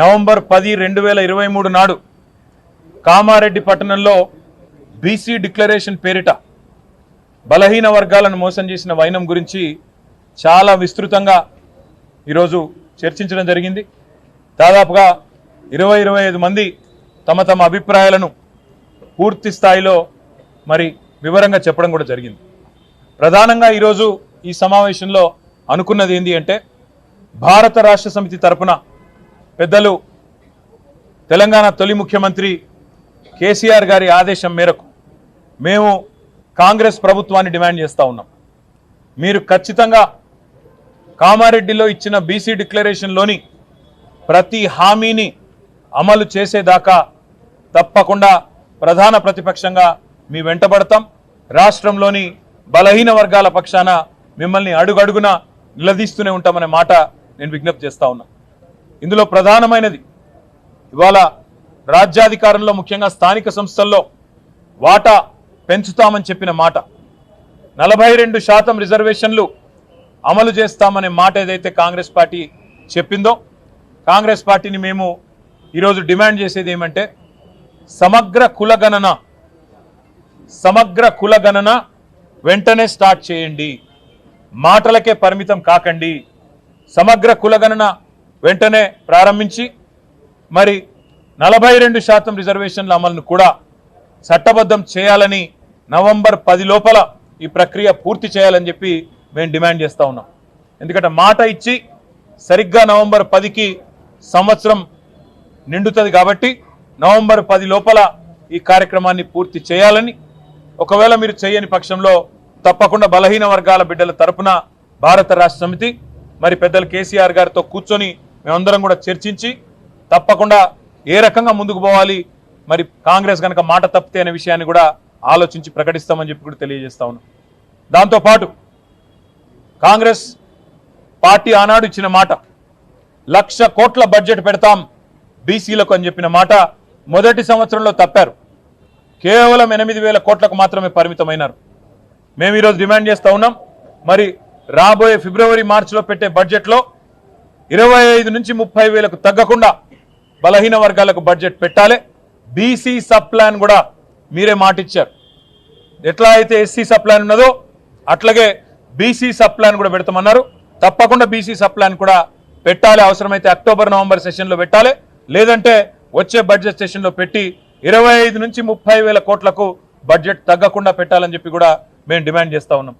November పది రెండు వేల ఇరవై మూడు నాడు కామారెడ్డి పట్టణంలో బీసీ డిక్లరేషన్ పేరిట బలహీన వర్గాలను మోసం చేసిన వైనం గురించి చాలా విస్తృతంగా ఈరోజు చర్చించడం జరిగింది. దాదాపుగా ఇరవై ఇరవై ఐదు మంది తమ తమ అభిప్రాయాలను పూర్తి స్థాయిలో మరి వివరంగా చెప్పడం కూడా జరిగింది. ప్రధానంగా ఈరోజు ఈ సమావేశంలో అనుకున్నది ఏంటి అంటే భారత రాష్ట్ర సమితి తరపున పెద్దలు తెలంగాణ తొలి ముఖ్యమంత్రి కేసీఆర్ గారి ఆదేశం మేరకు మేము కాంగ్రెస్ ప్రభుత్వాన్ని డిమాండ్ చేస్తూ ఉన్నాం. మీరు ఖచ్చితంగా కామారెడ్డిలో ఇచ్చిన బీసీ డిక్లరేషన్లోని ప్రతి హామీని అమలు చేసేదాకా తప్పకుండా ప్రధాన ప్రతిపక్షంగా మీ వెంటబడతాం. రాష్ట్రంలోని బలహీన వర్గాల పక్షాన మిమ్మల్ని అడుగడుగున నిలదీస్తూనే ఉంటామనే మాట నేను విజ్ఞప్తి చేస్తా ఉన్నా. ఇందులో ప్రధానమైనది ఇవాళ రాజ్యాధికారంలో ముఖ్యంగా స్థానిక సంస్థల్లో వాటా పెంచుతామని చెప్పిన మాట. నలభై రెండు శాతం రిజర్వేషన్లు అమలు చేస్తామనే మాట ఏదైతే కాంగ్రెస్ పార్టీ చెప్పిందో కాంగ్రెస్ పార్టీని మేము ఈరోజు డిమాండ్ చేసేది ఏమంటే సమగ్ర కులగణన సమగ్ర కులగణన వెంటనే స్టార్ట్ చేయండి. మాటలకే పరిమితం కాకండి. సమగ్ర కులగణన వెంటనే ప్రారంభించి మరి నలభై రెండు శాతం రిజర్వేషన్ల అమలును కూడా చట్టబద్ధం చేయాలని నవంబర్ పది లోపల ఈ ప్రక్రియ పూర్తి చేయాలని చెప్పి మేము డిమాండ్ చేస్తూ ఉన్నాం. ఎందుకంటే మాట ఇచ్చి సరిగ్గా నవంబర్ పదికి సంవత్సరం నిండుతుంది కాబట్టి నవంబర్ పది లోపల ఈ కార్యక్రమాన్ని పూర్తి చేయాలని ఒకవేళ మీరు చేయని పక్షంలో తప్పకుండా బలహీన వర్గాల బిడ్డల తరపున భారత రాష్ట్ర సమితి మరి పెద్దలు కేసీఆర్ గారితో కూర్చొని మేమందరం కూడా చర్చించి తప్పకుండా ఏ రకంగా ముందుకు పోవాలి మరి కాంగ్రెస్ కనుక మాట తప్పితే అనే విషయాన్ని కూడా ఆలోచించి ప్రకటిస్తామని చెప్పి కూడా తెలియజేస్తా ఉన్నాం. దాంతోపాటు కాంగ్రెస్ పార్టీ ఆనాడు ఇచ్చిన మాట లక్ష కోట్ల బడ్జెట్ పెడతాం బీసీలకు అని చెప్పిన మాట మొదటి సంవత్సరంలో తప్పారు. కేవలం ఎనిమిది వేల కోట్లకు మాత్రమే పరిమితమైనారు. మేము ఈరోజు డిమాండ్ చేస్తా ఉన్నాం మరి రాబోయే ఫిబ్రవరి మార్చిలో పెట్టే బడ్జెట్లో ఇరవై ఐదు నుంచి ముప్పై వేలకు తగ్గకుండా బలహీన వర్గాలకు బడ్జెట్ పెట్టాలి. బీసీ సబ్ ప్లాన్ కూడా మీరే మాటిచ్చారు. ఎట్లా అయితే ఎస్సీ సబ్ ప్లాన్ ఉన్నదో అట్లాగే బీసీ సబ్ ప్లాన్ కూడా పెడతామన్నారు. తప్పకుండా బీసీ సబ్ ప్లాన్ కూడా పెట్టాలి. అవసరమైతే అక్టోబర్ నవంబర్ సెషన్లో పెట్టాలి. లేదంటే వచ్చే బడ్జెట్ సెషన్లో పెట్టి ఇరవై ఐదు నుంచి ముప్పై వేల కోట్లకు బడ్జెట్ తగ్గకుండా పెట్టాలని చెప్పి కూడా మేము డిమాండ్ చేస్తూ ఉన్నాం.